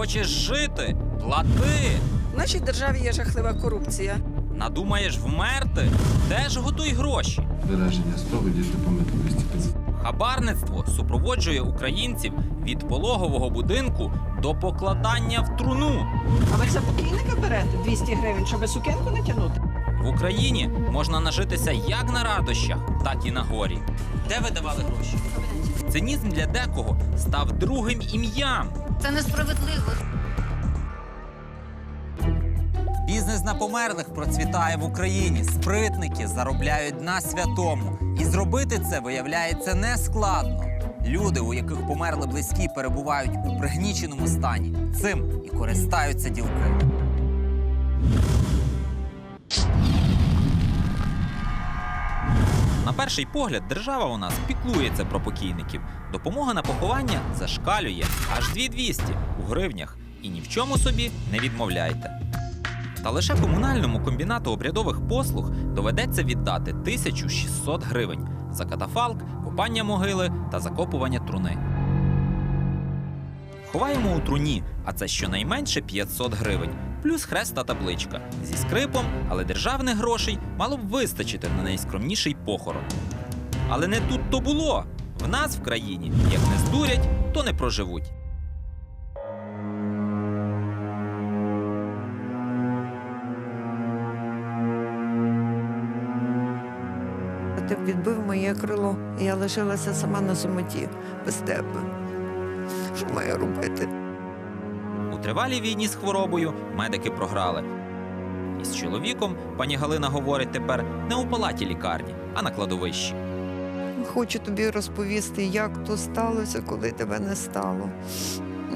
Хочеш жити? Плати. В нашій державі є жахлива корупція. Надумаєш вмерти? Теж готуй гроші. Вираження сповіді допомогливості. Хабарництво супроводжує українців від пологового будинку до покладання в труну. А ви за покійника берете 200 гривень, щоб сукенку натягнути? В Україні можна нажитися як на радощах, так і на горі. Де ви давали гроші? Цинізм для декого став другим ім'ям. Це несправедливо. Бізнес на померлих процвітає в Україні. Спритники заробляють на святому. І зробити це виявляється нескладно. Люди, у яких померли близькі, перебувають у пригніченому стані. Цим і користаються ділки. На перший погляд, держава у нас піклується про покійників. Допомога на поховання зашкалює аж 2200 у гривнях. І ні в чому собі не відмовляйте. Та лише комунальному комбінату обрядових послуг доведеться віддати 1600 гривень за катафалк, копання могили та закопування труни. Ховаємо у труні, а це щонайменше 500 гривень, плюс хрест та табличка. Зі скрипом, але державних грошей мало б вистачити на найскромніший похорон. Але не тут то було. В нас в країні як не здурять, то не проживуть. Ти відбив моє крило, і я лишилася сама на самоті без тебе. Що маю робити? Тривалій війні з хворобою медики програли. І з чоловіком пані Галина говорить тепер не у палаті лікарні, а на кладовищі. Хочу тобі розповісти, як то сталося, коли тебе не стало.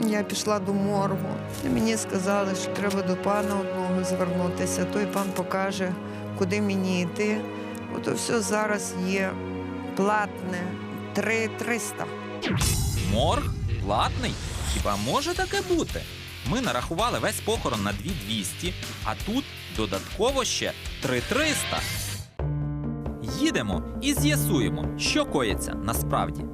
Я пішла до моргу. І мені сказали, що треба до пана одного звернутися. Той пан покаже, куди мені йти. Ото все зараз є платне. Три 300. Морг платний? Хіба може таке бути? Ми нарахували весь похорон на 2200, а тут додатково ще 3300. Їдемо і з'ясуємо, що коїться насправді.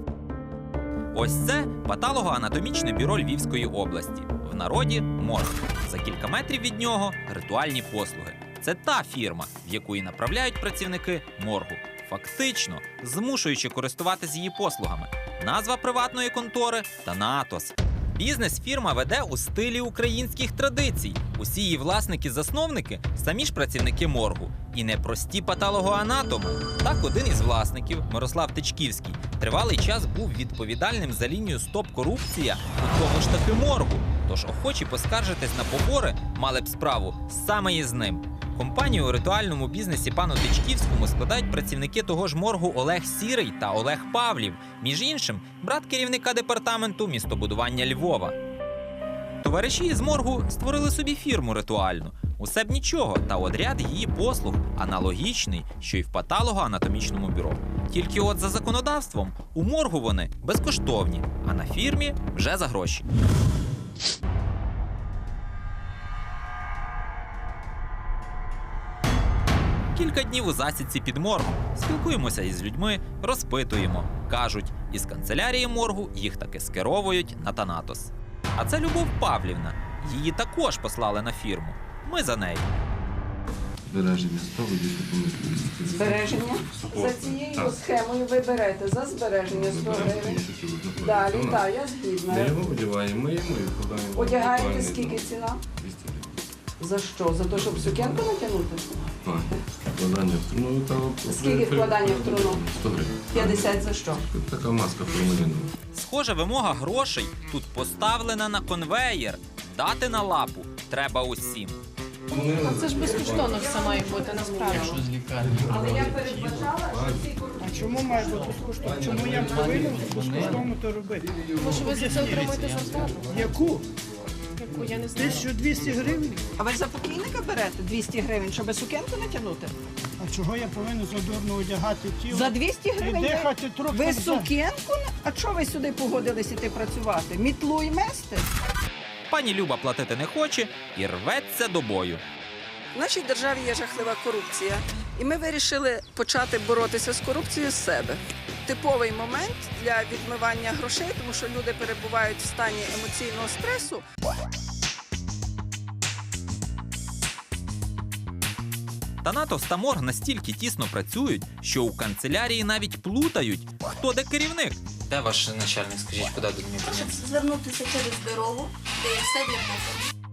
Ось це патологоанатомічне бюро Львівської області. В народі морг. За кілька метрів від нього ритуальні послуги. Це та фірма, в яку і направляють працівники моргу, фактично змушуючи користуватись її послугами. Назва приватної контори Танатос. Бізнес фірма веде у стилі українських традицій. Усі її власники-засновники самі ж працівники моргу. І не прості патологоанатоми. Так, один із власників, Мирослав Тичківський, тривалий час був відповідальним за лінію Стоп корупція у тому ж таки моргу. Тож охочі поскаржитись на побори мали б справу саме із ним. Компанію у ритуальному бізнесі пану Тичківському складають працівники того ж моргу Олег Сірий та Олег Павлів, між іншим, брат керівника департаменту містобудування Львова. Товариші із моргу створили собі фірму ритуальну. Усе б нічого, та одряд її послуг аналогічний, що й в патологоанатомічному бюро. Тільки от за законодавством у моргу вони безкоштовні, а на фірмі вже за гроші. Кілька днів у засідці під моргом. Спілкуємося із людьми, розпитуємо. Кажуть, із канцелярії моргу їх таки скеровують на Танатос. А це Любов Павлівна. Її також послали на фірму. Ми за нею. Вираження сповіді допомогливості. Збереження за цією схемою ви берете за збереження 100 гривень. Далі, так, я Ми його одягаємо, ми йому і вкладаємо. в Одягаєте скільки ціна? 200 гривень. За що? За те, щоб сукенку натягнути? А, Вкладання в труну та... Скільки вкладання в труну? 100 гривень. 50 за що? Така маска формуліна. Схоже, вимога грошей тут поставлена на конвеєр. Дати на лапу треба усім. Це ж безкоштовно все має бути насправді. Але я передбачала, що ці А чому має бути безкоштовно? Чому я повинен безкоштовно то робити? Тому що ви за це отримуєте зарплату. Яку? Яку я не знаю. 1200 гривень? А ви за покійника берете 200 гривень, щоб сукенку натягнути? А чого я повинен задурно одягати тіло? За 200 гривень? І ви- дихати трохи. Ви сукенку? А чого ви сюди погодились іти працювати? Мітлу і мести? Пані Люба платити не хоче і рветься до бою. В нашій державі є жахлива корупція, і ми вирішили почати боротися з корупцією з себе. Типовий момент для відмивання грошей, тому що люди перебувають в стані емоційного стресу. Танатос та морг настільки тісно працюють, що у канцелярії навіть плутають, хто де керівник. Де ваш начальник? Скажіть, куди до мене Щоб звернутися через дорогу, де є все для покору.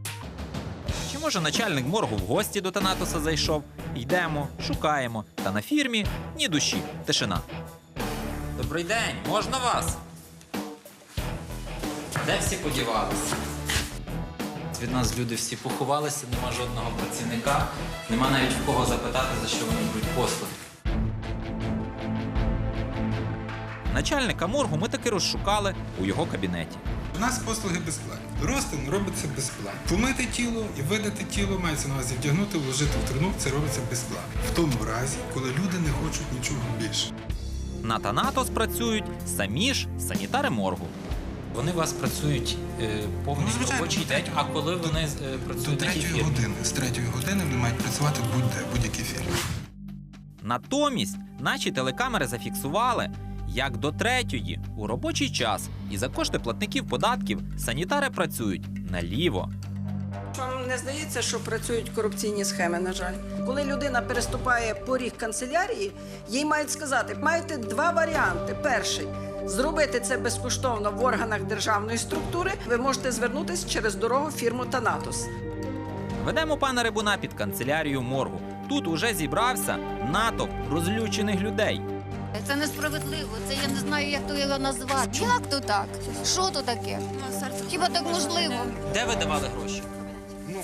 Чи може начальник моргу в гості до Танатоса зайшов? Йдемо, шукаємо. Та на фірмі ні душі, тишина. Добрий день, можна вас? Де всі подівалися? Від нас люди всі поховалися, нема жодного працівника, нема навіть в кого запитати, за що вони беруть послуги. Начальника моргу ми таки розшукали у його кабінеті. У нас послуги безплатні. Розтин робиться безплатно. Помити тіло і видати тіло мається на увазі вдягнути, вложити в труну, це робиться безплатно. В тому разі, коли люди не хочуть нічого більше. На Танатос працюють самі ж санітари моргу. Вони у вас працюють е, повністю Ну, звичайно, робочий до день, а коли вони е, До працюють на тій третьої фірмі? години. З третьої години вони мають працювати будь-де, будь-якій фірмі. Натомість наші телекамери зафіксували, як до третьої у робочий час і за кошти платників податків санітари працюють наліво. Вам не здається, що працюють корупційні схеми, на жаль. Коли людина переступає поріг канцелярії, їй мають сказати, маєте два варіанти. Перший зробити це безкоштовно в органах державної структури. Ви можете звернутися через дорогу фірму Танатос. Ведемо пана Рибуна під канцелярію моргу. Тут уже зібрався натовп розлючених людей. Це несправедливо. Це я не знаю, як то його назвати. Як то так? Що то таке? Хіба так можливо? Де ви давали гроші?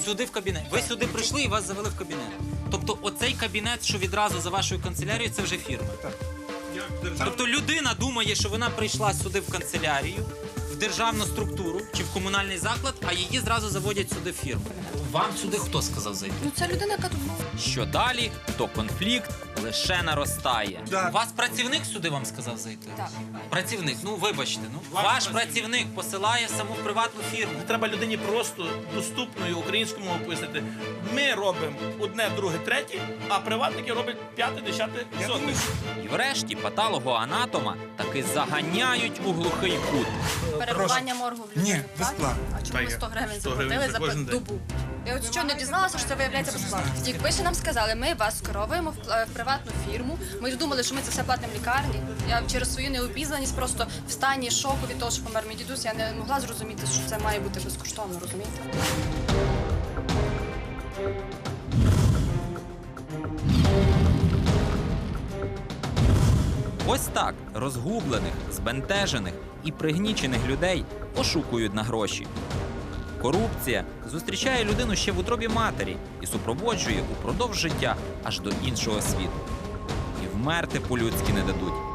Сюди в кабінет. Ви сюди прийшли і вас завели в кабінет. Тобто, оцей кабінет, що відразу за вашою канцелярією, це вже фірма. Тобто людина думає, що вона прийшла сюди в канцелярію, в державну структуру чи в комунальний заклад, а її зразу заводять сюди в фірму. Вам сюди хто сказав зайти? Ну це людина, яка тут була. Що далі, то конфлікт лише наростає. Да. Вас працівник сюди вам сказав зайти? Так. Працівник, ну вибачте, ну ваш працівник посилає саму приватну фірму. Треба людині просто доступною українською мовою пояснити. Ми робимо одне, друге, третє, а приватники роблять п'яте, десяте, сотне. І врешті патологоанатома таки заганяють у глухий кут. Перебування моргу в людей. Ні, безплатно. А чому ви 100 гривень 100 гривень заплатили за за кожен день. добу? Я от щойно дізналася, що це виявляється безплатно. Якби ще нам сказали, ми вас скеровуємо в, в приватну фірму. Ми думали, що ми це все платимо лікарні. Я через свою необізнаність просто в стані шоку від того, що помер мій дідусь, я не могла зрозуміти, що це має бути безкоштовно, розумієте? Ось так розгублених, збентежених і пригнічених людей ошукують на гроші. Корупція зустрічає людину ще в утробі матері і супроводжує упродовж життя аж до іншого світу. І вмерти по-людськи не дадуть.